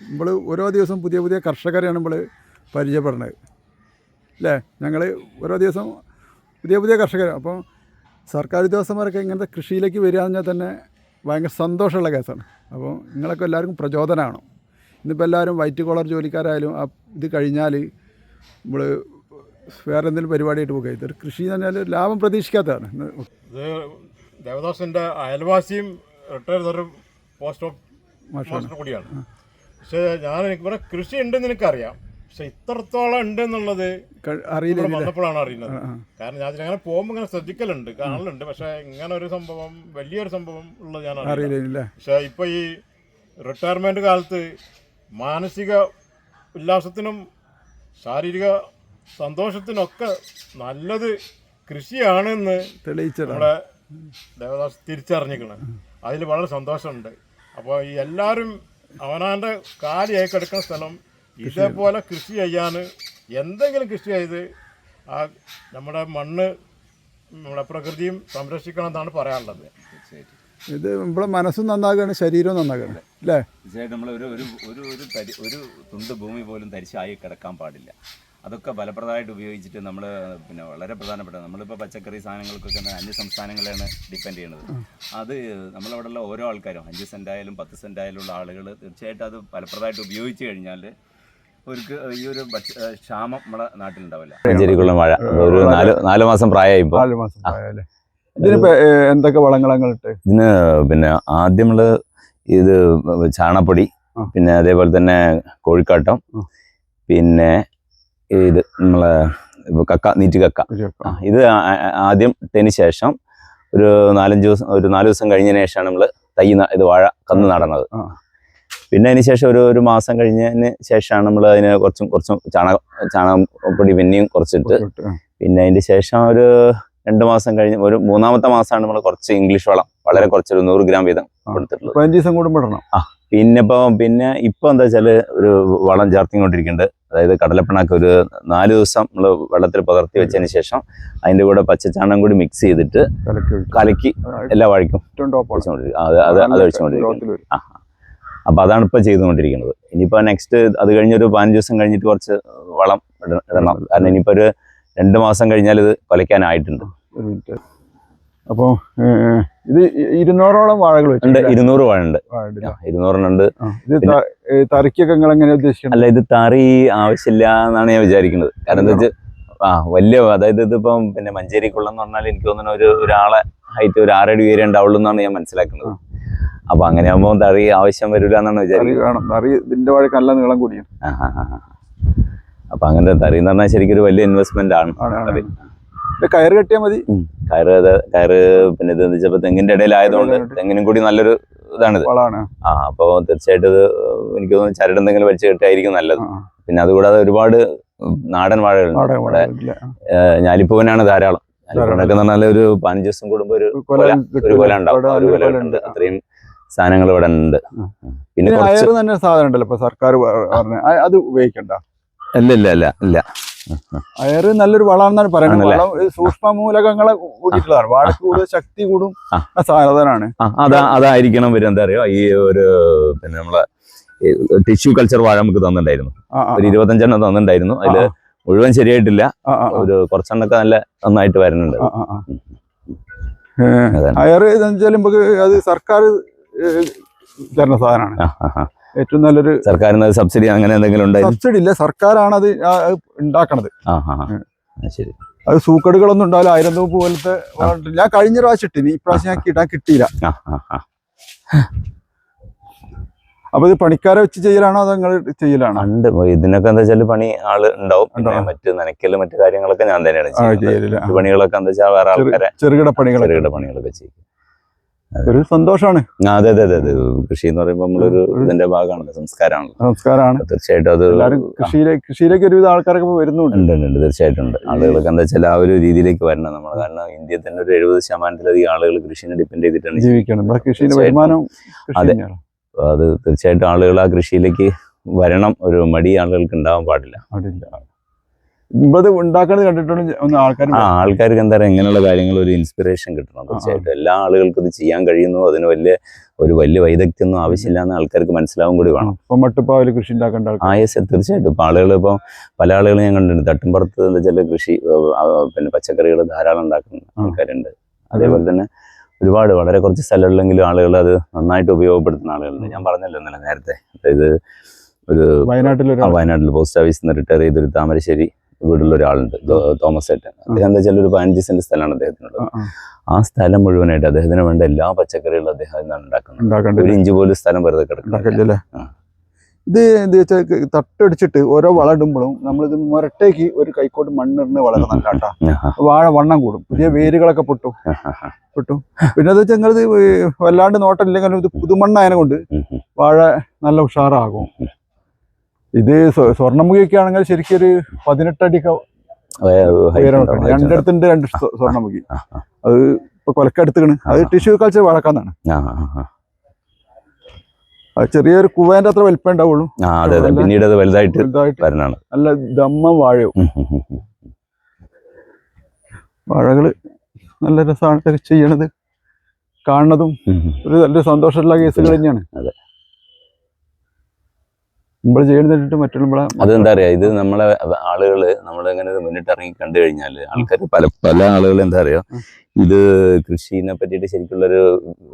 നമ്മൾ ഓരോ ദിവസം പുതിയ പുതിയ കർഷകരെയാണ് നമ്മൾ പരിചയപ്പെടുന്നത്. അല്ലേ? ഞങ്ങൾ ഓരോ ദിവസം പുതിയ പുതിയ കർഷകർ അപ്പോൾ സർക്കാർ ഉദ്യോഗസ്ഥന്മാരൊക്കെ ഇങ്ങനത്തെ കൃഷിയിലേക്ക് വരിക എന്ന് തന്നെ ഭയങ്കര സന്തോഷമുള്ള കേസാണ്. അപ്പോൾ നിങ്ങളൊക്കെ എല്ലാവർക്കും പ്രചോദനമാണ് ഇന്നിപ്പോൾ എല്ലാവരും വൈറ്റ് കോളർ ജോലിക്കാരായാലും ആ ഇത് കഴിഞ്ഞാൽ നമ്മൾ വേറെ എന്തെങ്കിലും പരിപാടിയായിട്ട് പോകുക ഇതൊരു കൃഷി എന്ന് പറഞ്ഞാൽ ലാഭം പ്രതീക്ഷിക്കാത്തതാണ്. ദേവദാസിന്റെ ഇത് അയൽവാസിയും റിട്ടയർ പോസ്റ്റ് ഓഫ് കൂടിയാണ്. പക്ഷേ ഞാൻ എനിക്ക് ഇവിടെ കൃഷി ഉണ്ടെന്ന് എനിക്കറിയാം. പക്ഷെ ഇത്രത്തോളം ഉണ്ട് എന്നുള്ളത് ഇവിടെ വന്നപ്പോഴാണ് അറിയുന്നത്. കാരണം ഞാൻ അങ്ങനെ പോകുമ്പോൾ ഇങ്ങനെ ശ്രദ്ധിക്കലുണ്ട് കാണലുണ്ട്. പക്ഷെ ഇങ്ങനെ ഒരു സംഭവം വലിയൊരു സംഭവം ഉള്ളത് ഞാൻ അറിയില്ല. പക്ഷെ ഇപ്പൊ ഈ റിട്ടയർമെന്റ് കാലത്ത് മാനസിക ഉല്ലാസത്തിനും ശാരീരിക സന്തോഷത്തിനൊക്കെ നല്ലത് കൃഷിയാണെന്ന് തെളിയിച്ച നമ്മുടെ ദേവദാസ് തിരിച്ചറിഞ്ഞിരിക്കണം. അതിൽ വളരെ സന്തോഷമുണ്ട്. അപ്പോൾ ഈ എല്ലാവരും അവനാന്റെ കാലിയായി കിടക്കുന്ന സ്ഥലം ഇതേപോലെ കൃഷി ചെയ്യാൻ എന്തെങ്കിലും കൃഷി ചെയ്ത് ആ നമ്മുടെ മണ്ണ് നമ്മുടെ പ്രകൃതിയും സംരക്ഷിക്കണം എന്നാണ് പറയാനുള്ളത്. ഇത് നമ്മളെ മനസ്സും നന്നാകാണ് ശരീരവും നന്നാകാണ് അല്ലേ? തീർച്ചയായിട്ടും നമ്മൾ ഒരു ഒരു ഒരു ഒരു ഒരു തുണ്ട് ഭൂമി പോലും തരിശായി കിടക്കാൻ പാടില്ല. അതൊക്കെ ഫലപ്രദമായിട്ട് ഉപയോഗിച്ചിട്ട് നമ്മൾ പിന്നെ വളരെ പ്രധാനപ്പെട്ട നമ്മളിപ്പോൾ പച്ചക്കറി സാധനങ്ങൾക്കൊക്കെ തന്നെ അന്യ സംസ്ഥാനങ്ങളെയാണ് ഡിപ്പെൻഡ് ചെയ്യുന്നത്. അത് നമ്മളവിടെയുള്ള ഓരോ ആൾക്കാരും അഞ്ച് സെന്റ് ആയാലും പത്ത് സെന്റ് ആയാലും ഉള്ള ആളുകൾ തീർച്ചയായിട്ടും അത് ഫലപ്രദമായിട്ട് ഉപയോഗിച്ച് കഴിഞ്ഞാൽ അവർക്ക് ഈ ഒരു ക്ഷാമം നമ്മുടെ നാട്ടിലുണ്ടാവില്ല. മഞ്ചേരിക്കുള്ള മഴ. ഒരു നാല് നാല് മാസം പ്രായമായി ഇപ്പോൾ നാല് മാസം എന്തൊക്കെ വളങ്ങളങ്ങൾ ഇട്ട്? ഇതിന് പിന്നെ ആദ്യം നമ്മൾ ഇത് ചാണപ്പൊടി പിന്നെ അതേപോലെ തന്നെ കോഴിക്കാട്ടം. പിന്നെ ഇത് നമ്മളെ കക്ക നീറ്റ് കക്ക. ഇത് ആ- ആ- ആദ്യം ഇട്ടതിന് ശേഷം ഒരു നാലഞ്ച് ദിവസം ഒരു നാല് ദിവസം കഴിഞ്ഞതിന് ശേഷമാണ് നമ്മൾ തൈ ഇത് വാഴ കന്ന് നടന്നത്. പിന്നെ അതിന് ശേഷം ഒരു ഒരു മാസം കഴിഞ്ഞതിന് ശേഷമാണ് നമ്മൾ അതിന് കുറച്ചും കുറച്ചും ചാണക പൊടി പിന്നെയും കുറച്ചിട്ട് പിന്നെ അതിന് ശേഷം ഒരു രണ്ട് മാസം കഴിഞ്ഞ് ഒരു മൂന്നാമത്തെ മാസമാണ് നമ്മൾ കുറച്ച് ഇംഗ്ലീഷ് വളം. വളരെ കുറച്ചൊരു നൂറ് ഗ്രാം വീതം കൊടുത്തിട്ടുള്ളത്. പതിനഞ്ച് ദിവസം കൂടുമ്പോൾ ഇടണം. പിന്നെ ഇപ്പം പിന്നെ ഇപ്പം എന്താ വെച്ചാൽ ഒരു വളം ചേർത്തിക്കൊണ്ടിരിക്കുന്നുണ്ട് അതായത് കടലപ്പിണക്ക് ഒരു നാല് ദിവസം നമ്മൾ വെള്ളത്തിൽ പകർത്തി വെച്ചതിന് ശേഷം അതിന്റെ കൂടെ പച്ചച്ചാണകം കൂടി മിക്സ് ചെയ്തിട്ട് കലക്കി എല്ലാ വഴിക്കും അത് അത് അത് ഒഴിച്ചുകൊണ്ടിരിക്കും. ആ അപ്പൊ അതാണ് ഇപ്പൊ ചെയ്തുകൊണ്ടിരിക്കുന്നത്. ഇനിയിപ്പോ നെക്സ്റ്റ് അത് കഴിഞ്ഞൊരു പതിനഞ്ച് ദിവസം കഴിഞ്ഞിട്ട് കുറച്ച് വളം ഇട- ഇടണം. കാരണം ഇനിയിപ്പോ ഒരു രണ്ട് മാസം കഴിഞ്ഞാൽ ഇത് കൊലയ്ക്കാനായിട്ടുണ്ട്. ഒരു മിനിറ്റ് അപ്പോൾ ഇത് ഇരുന്നൂറോളം വാഴകൾ ഉണ്ട് വെച്ചിട്ടുണ്ട് ഇരുന്നൂറ് വാഴ ഉണ്ട് ഇരുന്നൂറിനുണ്ട്. ഇരുന്നൂറെണ്ണുണ്ട് തറിക്കൊക്കെ നിങ്ങൾ എങ്ങനെ ഉദ്ദേശിക്കുന്നത്? അല്ല ഇത് തറി ആവശ്യമില്ല എന്നാണ് ഞാൻ വിചാരിക്കുന്നത്. കാരണം എന്താ വെച്ചാൽ ആ വലിയ അതായത് ഇതിപ്പം പിന്നെ മഞ്ചേരിക്കുള്ളെന്ന് പറഞ്ഞാൽ എനിക്ക് തോന്നുന്നു ഒരു ഒരാളെ ഹൈറ്റ് ഒരു ആറടി ഉയരം ഉണ്ടാവുള്ളൂ എന്നാണ് ഞാൻ മനസ്സിലാക്കുന്നത്. അപ്പൊ അങ്ങനെ ആകുമ്പോൾ തറി ആവശ്യം വരില്ല എന്നാണ് വിചാരിക്കുന്നത്. നല്ല നീളം കൂടിയാണ്. അപ്പൊ അങ്ങനത്തെ തറി എന്ന് പറഞ്ഞാൽ ശരിക്കും ഒരു വലിയ ഇൻവെസ്റ്റ്മെന്റ് ആണ്. കയറ് കെട്ടിയാൽ മതി. കയറ് കയറ് പിന്നെ ഇത് വെച്ചപ്പോ തെങ്ങിന്റെ ഇടയിലായതുകൊണ്ട് തെങ്ങിനും കൂടി നല്ലൊരു ഇതാണിത്. വളമാണ്. ആ അപ്പൊ തീർച്ചയായിട്ടും ഇത് എനിക്ക് തോന്നുന്നു ചരട് എന്തെങ്കിലും വലിച്ചു കെട്ടിയായിരിക്കും നല്ലത്. പിന്നെ അതുകൂടാതെ ഒരുപാട് നാടൻ വാഴകളുണ്ട് ഇവിടെ. ഞാലിപ്പൂവനാണ് ധാരാളം. ഞാലിപ്പൂവനൊക്കെ പറഞ്ഞാൽ ഒരു പതിനഞ്ച് ദിവസം കൂടുമ്പോ ഒരു കൊല കൊല ഒരു കൊല ഉണ്ടാവും. ഒരു കൊല ഉണ്ട്. അത്രയും സാധനങ്ങൾ ഇവിടെ ഉണ്ട്. പിന്നെ തന്നെ സാധനം ഉണ്ടല്ലോ സർക്കാർ അത് ഉപയോഗിക്കണ്ട. ഇല്ല ഇല്ല ഇല്ല ഇല്ല. അയർ നല്ലൊരു വളമാണെന്നാണ് പറയുന്നത്. വളം സൂക്ഷ്മ മൂലകങ്ങളെ കൂടിയിട്ടുള്ളതാണ്. വാഴക്ക് കൂടുതൽ ശക്തി കൂടും സാധനമാണ്. അതാ അതായിരിക്കണം വരും എന്താ അറിയോ? ഈ ഒരു പിന്നെ നമ്മളെ ടിഷ്യൂ കൾച്ചർ വാഴ നമുക്ക് തന്നിട്ടുണ്ടായിരുന്നു. ഒരു ഇരുപത്തഞ്ചെണ്ണം തന്നിട്ടുണ്ടായിരുന്നു. അതിൽ മുഴുവൻ ശരിയായിട്ടില്ല. ഒരു കുറച്ചെണ്ണൊക്കെ നല്ല നന്നായിട്ട് വരുന്നുണ്ട്. അയർ എന്ന് വെച്ചാൽ നമുക്ക് അത് സർക്കാർ തരുന്ന സാധനമാണ്. ഏറ്റവും നല്ലൊരു സർക്കാരിന് സബ്സിഡി അങ്ങനെ എന്തെങ്കിലും ഉണ്ടായിരുന്നു സബ്സിഡി ഇല്ല. സർക്കാരാണ് അത് ഉണ്ടാക്കണത്. ശരി. അത് സൂക്കടുകളൊന്നും ഉണ്ടാവില്ല. ആയിരം തൂപ്പ് പോലത്തെ ഞാൻ കഴിഞ്ഞ പ്രാവശ്യം ഇട്ടിനി. ഇപ്രാവശ്യം പ്രാവശ്യം ഞാൻ കിട്ടാൻ കിട്ടിയില്ല. അപ്പൊ ഇത് പണിക്കാരെ വെച്ച് ചെയ്യലാണോ അതോ നിങ്ങൾ ചെയ്യലാണോ? ഉണ്ട്. ഇതിനൊക്കെ എന്താ വെച്ചാൽ പണി ആൾ ഉണ്ടാവും. മറ്റു നനയ്ക്കൽ മറ്റു കാര്യങ്ങളൊക്കെ ഞാൻ തന്നെയാണ് പണികളൊക്കെ എന്താ വെച്ചാൽ വേറെ ആൾക്കാരെ ചെറുകിട പണികൾ ചെറുകിട പണികളൊക്കെ ചെയ്യും. ഒരു സന്തോഷമാണ് അതെ അതെ അതെ കൃഷി എന്ന് പറയുമ്പോൾ നമ്മളൊരു ഇതിന്റെ ഭാഗമാണല്ലോ സംസ്കാരമാണല്ലോ. സംസ്കാരമാണ്. തീർച്ചയായിട്ടും അത് കൃഷിയിലേക്ക് കൃഷിയിലേക്ക് ഒരുവിധ ആൾക്കാരൊക്കെ വരുന്നുണ്ട്. ഉണ്ട് തീർച്ചയായിട്ടും ഉണ്ട്. ആളുകളൊക്കെ എന്താ വെച്ചാൽ ആ ഒരു രീതിയിലേക്ക് വരണം നമ്മൾ കാരണം ഇന്ത്യയിൽ തന്നെ ഒരു എഴുപത് ശതമാനത്തിലധികം ആളുകൾ കൃഷിനെ ഡിപ്പെൻഡ് ചെയ്തിട്ടാണ്. ജീവിക്കണം. നമ്മുടെ കൃഷിയുടെ. വരുമാനം അതെ. അത് തീർച്ചയായിട്ടും ആളുകൾ ആ കൃഷിയിലേക്ക് വരണം. ഒരു മടി ആളുകൾക്ക് ഉണ്ടാവാൻ പാടില്ല. അതില്ല ഇമ്പത് ഉണ്ടാക്കുന്നത് കണ്ടിട്ടുണ്ട് ആൾക്കാർ ആൾക്കാർക്ക് എന്താ പറയുക ഇങ്ങനെയുള്ള കാര്യങ്ങൾ ഒരു ഇൻസ്പിറേഷൻ കിട്ടണം. തീർച്ചയായിട്ടും എല്ലാ ആളുകൾക്കും ഇത് ചെയ്യാൻ കഴിയുന്നു. അതിന് വലിയ ഒരു വലിയ വൈദഗ്ധ്യമൊന്നും ആവശ്യമില്ല എന്ന് ആൾക്കാർക്ക് മനസ്സിലാവും കൂടി വേണം. ഇപ്പൊ മട്ടുപ്പാവിൽ കൃഷി ഉണ്ടാക്കേണ്ട ആ യെസ് തീർച്ചയായിട്ടും. ഇപ്പം ആളുകൾ ഇപ്പം പല ആളുകളും ഞാൻ കണ്ടിട്ടുണ്ട്. തട്ടുംപുറത്ത് എന്താ ചില കൃഷി പിന്നെ പച്ചക്കറികൾ ധാരാളം ഉണ്ടാക്കുന്ന ആൾക്കാരുണ്ട്. അതേപോലെ തന്നെ ഒരുപാട് വളരെ കുറച്ച് സ്ഥലമുള്ളെങ്കിലും ആളുകൾ അത് നന്നായിട്ട് ഉപയോഗപ്പെടുത്തുന്ന ആളുകളുണ്ട്. ഞാൻ പറഞ്ഞല്ലോ ഇന്നലെ നേരത്തെ. അതായത് ഒരു വയനാട്ടിൽ വയനാട്ടിൽ പോസ്റ്റ് ഓഫീസിൽ നിന്ന് റിട്ടയർ ചെയ്തൊരു താമരശ്ശേരി വീടുള്ള ഒരാളുണ്ട് തോമസ് ഏട്ടൻ. അദ്ദേഹം എന്താ വെച്ചാൽ ഒരു പതിനഞ്ച് സെന്റ് സ്ഥലമാണ് അദ്ദേഹത്തിനുള്ളത്. ആ, സ്ഥലം മുഴുവനായിട്ട് അദ്ദേഹത്തിന് വേണ്ട എല്ലാ പച്ചക്കറികളും അദ്ദേഹം ഇന്നാണ് ഉണ്ടാക്കുന്നത്. ഒരു ഇഞ്ച് പോലും സ്ഥലം വെറുതെ കിടക്കുന്നില്ല. ഇത് എന്ത് വെച്ചാൽ തട്ടടിച്ചിട്ട് ഓരോ വളം ഇടുമ്പോഴും നമ്മളിത് മുരട്ടേക്ക് ഒരു കൈക്കോട്ട് മണ്ണിറിഞ്ഞ് വളർന്ന കേട്ടാ വാഴ വണ്ണം കൂടും. പുതിയ വേരുകളൊക്കെ പൊട്ടും. പൊട്ടും. പിന്നെ അത് വെച്ചാൽ നിങ്ങളിത് വല്ലാണ്ട് നോട്ടമില്ലെങ്കിലും ഇത് പുതുമണ്ണായതിനെ കൊണ്ട് ഉം ഉം. വാഴ നല്ല ഉഷാറാകും. ഇത് സ്വർണമുഖിയൊക്കെയാണെങ്കിൽ സ്വർണമുഖിയൊക്കെ ആണെങ്കിൽ ശരിക്കും ഒരു പതിനെട്ടടി രണ്ടിടത്തിന്റെ രണ്ട് സ്വ- സ്വർണമുഖി. അത് ഇപ്പൊ കൊലക്കെടുത്തുകണ് അത് ടിഷ്യൂ കൾച്ചർ വളക്കാന്നാണ്. അത് ചെറിയൊരു കുവേന്റെ അത്ര വലിപ്പം ഉണ്ടാവുള്ളൂ. പിന്നീട് അത് വലുതായിട്ട് വരണാണ്. നല്ല ദമ്മ വാഴയും. വാഴകൾ നല്ല രസമാണ് ചെയ്യണത്. കാണുന്നതും. ഒരു നല്ല സന്തോഷമുള്ള കേസുകൾ തന്നെയാണ്. അതെ. നമ്മൾ ചെയ്യുന്നിട്ട് മറ്റുള്ള അതെന്താ പറയാ ഇത് നമ്മളെ ആളുകൾ നമ്മളിങ്ങനെ മുന്നിട്ട് ഇറങ്ങി കണ്ടു കഴിഞ്ഞാൽ ആൾക്കാർ പല പല ആളുകൾ എന്താ പറയാ ഇത് കൃഷിനെ പറ്റിയിട്ട് ശരിക്കുള്ളൊരു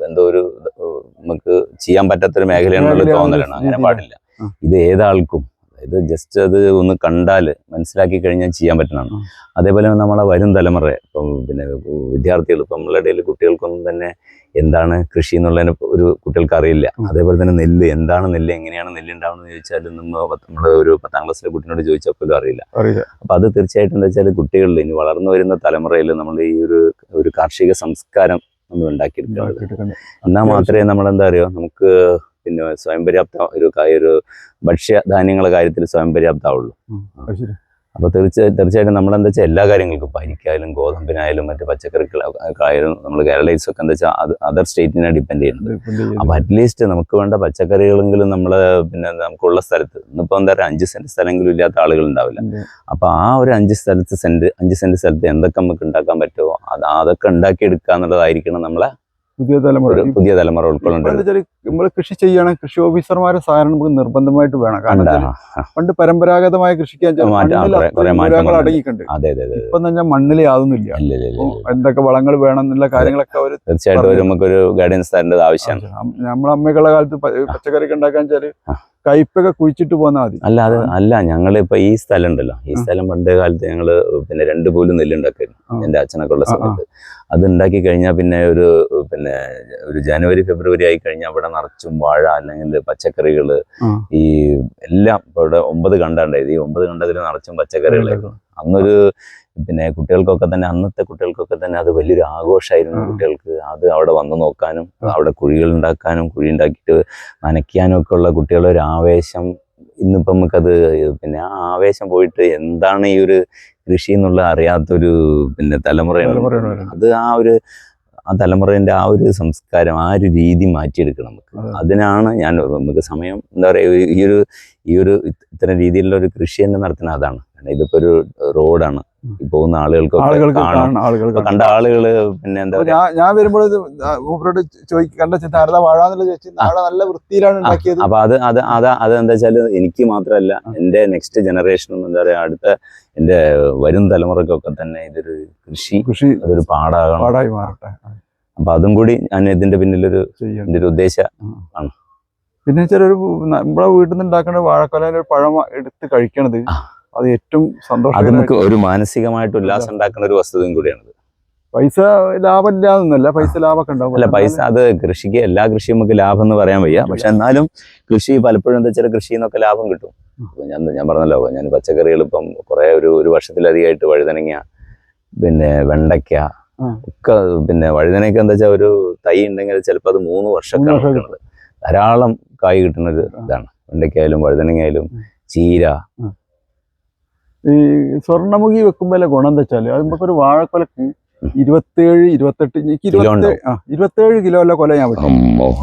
എന്തോ ഒരു നമുക്ക് ചെയ്യാൻ പറ്റാത്തൊരു മേഖലയാണെന്നുള്ള മേഖലയാണ് തോന്നലാണ്. അങ്ങനെ. പാടില്ല. ഇത് ഏതാൾക്കും അതായത് ജസ്റ്റ് അത് ഒന്ന് കണ്ടാൽ മനസ്സിലാക്കി കഴിഞ്ഞാൽ ചെയ്യാൻ പറ്റുന്നതാണ്. അതേപോലെ നമ്മളെ വരും തലമുറ ഇപ്പം പിന്നെ വിദ്യാർത്ഥികൾ ഇപ്പം നമ്മളുടെ ഇടയിൽ കുട്ടികൾക്കൊന്നും തന്നെ എന്താണ് കൃഷി എന്നുള്ളതിന് ഒരു കുട്ടികൾക്ക് അറിയില്ല. അതേപോലെ തന്നെ നെല്ല് എന്താണ് നെല്ല് എങ്ങനെയാണ് നെല്ല് ഉണ്ടാവുന്നത് ചോദിച്ചാൽ നമ്മൾ നമ്മൾ ഒരു പത്താം ക്ലാസ്സിലെ കുട്ടിനോട് ചോദിച്ചാൽ പോലും അറിയില്ല. അപ്പം അത് തീർച്ചയായിട്ടും എന്താ വെച്ചാൽ കുട്ടികളിൽ ഇനി വളർന്നു വരുന്ന തലമുറയിൽ നമ്മൾ ഈ ഒരു ഒരു കാർഷിക സംസ്കാരം നമ്മൾ ഉണ്ടാക്കിയിട്ടുണ്ട്. എന്നാൽ മാത്രമേ നമ്മൾ എന്താ പറയുക നമുക്ക് പിന്നെ സ്വയം പര്യാപ്ത ഒരു ഒരു ഭക്ഷ്യധാന്യങ്ങളുടെ കാര്യത്തിൽ സ്വയം പര്യാപ്തമാവുള്ളൂ അപ്പൊ തീർച്ച അപ്പോൾ തീർച്ചയായും തീർച്ചയായിട്ടും നമ്മൾ എന്താ വെച്ചാൽ എല്ലാ കാര്യങ്ങൾക്കും പരിക്കായാലും ഗോതമ്പിനായാലും മറ്റ് പച്ചക്കറികളായാലും നമ്മൾ കേരളീസ് ഒക്കെ എന്താ വെച്ചാൽ അത് അതർ സ്റ്റേറ്റിനെ ഡിപ്പെൻഡ് ചെയ്യുന്നത്. അപ്പൊ അറ്റ്ലീസ്റ്റ് നമുക്ക് വേണ്ട പച്ചക്കറികളെങ്കിലും നമ്മൾ പിന്നെ നമുക്കുള്ള സ്ഥലത്ത് ഇന്നിപ്പോ എന്താ പറയുക അഞ്ച് സെന്റ് സ്ഥലമെങ്കിലും ഇല്ലാത്ത ആളുകൾ ഉണ്ടാവില്ല. ഉണ്ട്. അപ്പൊ ആ ഒരു അഞ്ച് സ്ഥലത്ത് സെന്റ് അഞ്ച് സെന്റ് സ്ഥലത്ത് എന്തൊക്കെ നമുക്ക് ഉണ്ടാക്കാൻ പറ്റുമോ അത് അതൊക്കെ ഉണ്ടാക്കിയെടുക്കുക എന്നുള്ളതായിരിക്കണം നമ്മളെ പുതിയ തലമുറ. പുതിയ തലമുറ ഉൾക്കൊള്ളുന്നുണ്ട്. നമ്മൾ കൃഷി ചെയ്യണം കൃഷി ഓഫീസർമാരെ സാധനം നമുക്ക് നിർബന്ധമായിട്ട് വേണം. കാരണം. പണ്ട് പരമ്പരാഗതമായ കൃഷിക്ക്. അടങ്ങിയിട്ടുണ്ട്. ഇപ്പൊ തന്നെ മണ്ണിൽ യാതൊന്നുമില്ല എന്തൊക്കെ വളങ്ങൾ വേണം എന്നുള്ള കാര്യങ്ങളൊക്കെ അവർ തീർച്ചയായിട്ടും നമുക്കൊരു ഗൈഡൻസ് തരേണ്ടത് ആവശ്യമാണ്. നമ്മളെ അമ്മയ്ക്കുള്ള കാലത്ത് പച്ചക്കറി പച്ചക്കറിയൊക്കെ ഉണ്ടാക്കാൻ വെച്ചാൽ. കയ്പൊക്കെ കുഴിച്ചിട്ട് പോന്നാൽ മതി. അല്ല അത് അല്ല ഞങ്ങളിപ്പോ ഈ സ്ഥലം ഉണ്ടല്ലോ ഈ സ്ഥലം പണ്ട് കാലത്ത് ഞങ്ങൾ പിന്നെ രണ്ട് പോലും നെല്ലുണ്ടാക്കായിരുന്നു. എന്റെ അച്ഛനൊക്കെ ഉള്ള. സമയത്ത്. അത് ഉണ്ടാക്കി കഴിഞ്ഞാൽ പിന്നെ ഒരു പിന്നെ ഒരു ജനുവരി ഫെബ്രുവരി ആയി കഴിഞ്ഞാൽ അവിടെ നിറച്ചും വാഴ അല്ലെങ്കിൽ പച്ചക്കറികൾ ഈ എല്ലാം ഇപ്പൊ ഇവിടെ ഒമ്പത് കണ്ടാണ്ടായത്. ഈ ഒമ്പത് കണ്ടതിൽ നിറച്ചും പച്ചക്കറികളായിരുന്നു അന്നൊരു പിന്നെ കുട്ടികൾക്കൊക്കെ തന്നെ അന്നത്തെ കുട്ടികൾക്കൊക്കെ തന്നെ അത് വലിയൊരു ആഘോഷമായിരുന്നു കുട്ടികൾക്ക്. അത് അവിടെ വന്നു നോക്കാനും അവിടെ കുഴികൾ ഉണ്ടാക്കാനും കുഴി ഉണ്ടാക്കിയിട്ട് നനയ്ക്കാനും ഒക്കെ ഉള്ള കുട്ടികളുടെ ഒരു ആവേശം ഇന്നിപ്പം നമുക്കത് പിന്നെ ആ ആവേശം പോയിട്ട് എന്താണ് ഈ ഒരു കൃഷി എന്നുള്ള അറിയാത്തൊരു പിന്നെ തലമുറയാണ്. അത് ആ ഒരു ആ തലമുറേന്റെ ആ ഒരു സംസ്കാരം ആ ഒരു രീതി മാറ്റിയെടുക്കണം നമുക്ക്. അതെ. അതിനാണ് ഞാൻ നമുക്ക് സമയം എന്താ പറയുക ഈ ഒരു ഈ ഒരു ഇത്തരം രീതിയിലുള്ള ഒരു കൃഷി തന്നെ നടത്തുന്നത്. അതാണ്. കാരണം ഇതിപ്പോ ഒരു റോഡാണ്. പോകുന്ന ആളുകൾക്ക് കണ്ട ആളുകൾ പിന്നെ എന്താ ഞാൻ വരുമ്പോൾ മൂപ്പരോട് ചോദിക്കും കണ്ട നാരദ വാഴാന്നുള്ള ചോദിച്ചു നാളെ നല്ല വൃത്തിയിലാണ് ഉണ്ടാക്കിയത്. അപ്പൊ അത് അത് അത് അത് എന്താ വെച്ചാൽ എനിക്ക് മാത്രമല്ല എന്റെ നെക്സ്റ്റ് ജനറേഷനും എന്താ പറയാ അടുത്ത എന്റെ വരും തലമുറക്കൊക്കെ തന്നെ ഇതൊരു കൃഷി കൃഷി അതൊരു പാടാകണം. പാടായി മാറട്ടെ. അപ്പൊ അതും കൂടി ഞാൻ ഇതിന്റെ പിന്നിലൊരു എന്റെ ഒരു ഉദ്ദേശ പിന്നെ ചിലൊരു നമ്മളെ വീട്ടിൽ നിന്ന് ഉണ്ടാക്കുന്ന വാഴക്കൊല ഒരു പഴം എടുത്ത് കഴിക്കണത്. അത് ഏറ്റവും സന്തോഷം അത് നമുക്ക് ഒരു മാനസികമായിട്ട് ഉല്ലാസം ഉണ്ടാക്കുന്ന ഒരു വസ്തുതയും കൂടിയാണ് പൈസ ലാഭം ഇല്ലാന്നല്ല പൈസ ലാഭമൊക്കെ ഉണ്ടാവും. അല്ല പൈസ അത് കൃഷിക്ക് എല്ലാ കൃഷിയും നമുക്ക് ലാഭം എന്ന് പറയാൻ വയ്യ. പക്ഷെ എന്നാലും കൃഷി പലപ്പോഴും എന്താ വെച്ചാൽ കൃഷിയിൽ നിന്നൊക്കെ ലാഭം കിട്ടും. അപ്പൊ ഞാൻ ഞാൻ പറഞ്ഞല്ലോ ഞാൻ പച്ചക്കറികൾ ഇപ്പം കുറെ ഒരു ഒരു വർഷത്തിലധികമായിട്ട് വഴുതനങ്ങ പിന്നെ വെണ്ടയ്ക്ക ഒക്കെ പിന്നെ വഴുതനയ്ക്ക എന്താ വെച്ചാൽ ഒരു തൈ ഉണ്ടെങ്കിൽ ചിലപ്പോൾ അത് മൂന്ന് വർഷം കിട്ടുന്നത് ധാരാളം കായ് കിട്ടുന്ന ഒരു ഇതാണ്. വെണ്ടയ്ക്കായാലും വഴുതനങ്ങയായാലും ചീര ഈ സ്വർണമുഖി വെക്കുമ്പോഴല്ലേ ഗുണം എന്താ വെച്ചാൽ അത് നമുക്ക് ഒരു വാഴക്കൊലക്ക് ഇരുപത്തേഴ് ഇരുപത്തെട്ട് എനിക്ക് ഇരുപത്തി. ആ ഇരുപത്തേഴ് കിലോ അല്ല കൊല ഞാൻ വെക്കും.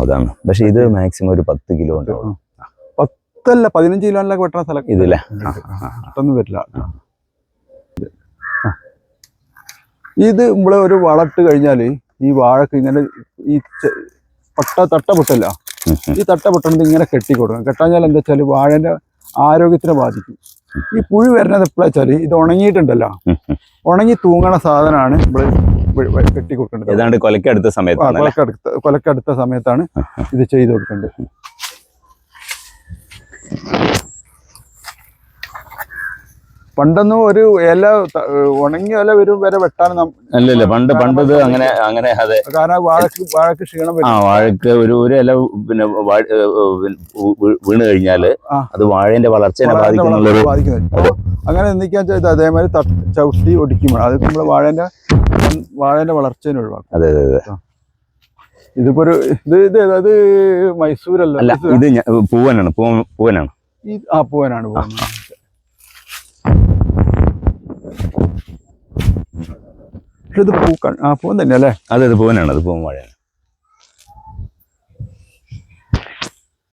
അതാണ്. പക്ഷെ ഇത് മാക്സിമം ഒരു പത്ത് കിലോ ഉണ്ടാവും പത്തല്ല പതിനഞ്ച് കിലോ അല്ല വെട്ടണ സ്ഥലം. ഇതില്ലേ? പെട്ടെന്ന് വരില്ല. ഇത് നമ്മൾ ഒരു വളട്ട് കഴിഞ്ഞാൽ ഈ വാഴക്ക് ഇങ്ങനെ ഈ പട്ട തട്ട പൊട്ടല്ല. ഈ തട്ട പൊട്ടണത് ഇങ്ങനെ കെട്ടിക്കൊടുക്കണം. കെട്ടാഞ്ഞാൽ എന്താ വെച്ചാൽ വാഴന്റെ ആരോഗ്യത്തിനെ ബാധിക്കും. ഈ പുഴു വരുന്നത് എപ്പോഴാ വെച്ചാൽ ഇത് ഉണങ്ങിയിട്ടുണ്ടല്ലോ. ഉണങ്ങി തൂങ്ങണ സാധനമാണ് നമ്മൾ കെട്ടി കൊടുക്കേണ്ടത് ഏതാണ്ട് കൊലക്കടുത്ത സമയത്ത്? കൊലക്കടുത്ത കൊലക്കടുത്ത സമയത്താണ് ഇത് ചെയ്ത് കൊടുക്കേണ്ടത്. പണ്ടൊന്നും ഒരു ഇല ഉണങ്ങിയ ഇല വരും വരെ വെട്ടാൻ അല്ലല്ലേ പണ്ട് പണ്ട് ഇത് അങ്ങനെ അങ്ങനെ അതെ. കാരണം വാഴക്ക് വാഴക്ക് ക്ഷീണം ആ വാഴക്ക് ഒരു ഒരു ഇല പിന്നെ വീണ് കഴിഞ്ഞാൽ അത് വാഴേന്റെ വളർച്ചയെ ബാധിക്കുന്നുള്ളൊരു അങ്ങനെ എന്തൊക്കെയാ ചെയ്ത് അതേമാതിരി ചവിട്ടി ഒടിക്കുമ്പോൾ അത് നമ്മൾ വാഴേന്റെ വാഴേന്റെ വളർച്ചേനെ ഒഴിവാക്കും. അതെ അതെ അതെ. ഇതിപ്പോ ഒരു ഇത് ഇത് അതായത് മൈസൂരല്ല? ഇത് പൂവനാണ് പൂവനാണ് ഈ ആ പൂവനാണ് പൂവൻ. പക്ഷെ ഇത് പൂക്കൾ ആ പൂവൻ തന്നെയല്ലേ? അതെ അത് പൂവനാണ്. അത് പൂവൻ വാഴയാണ്.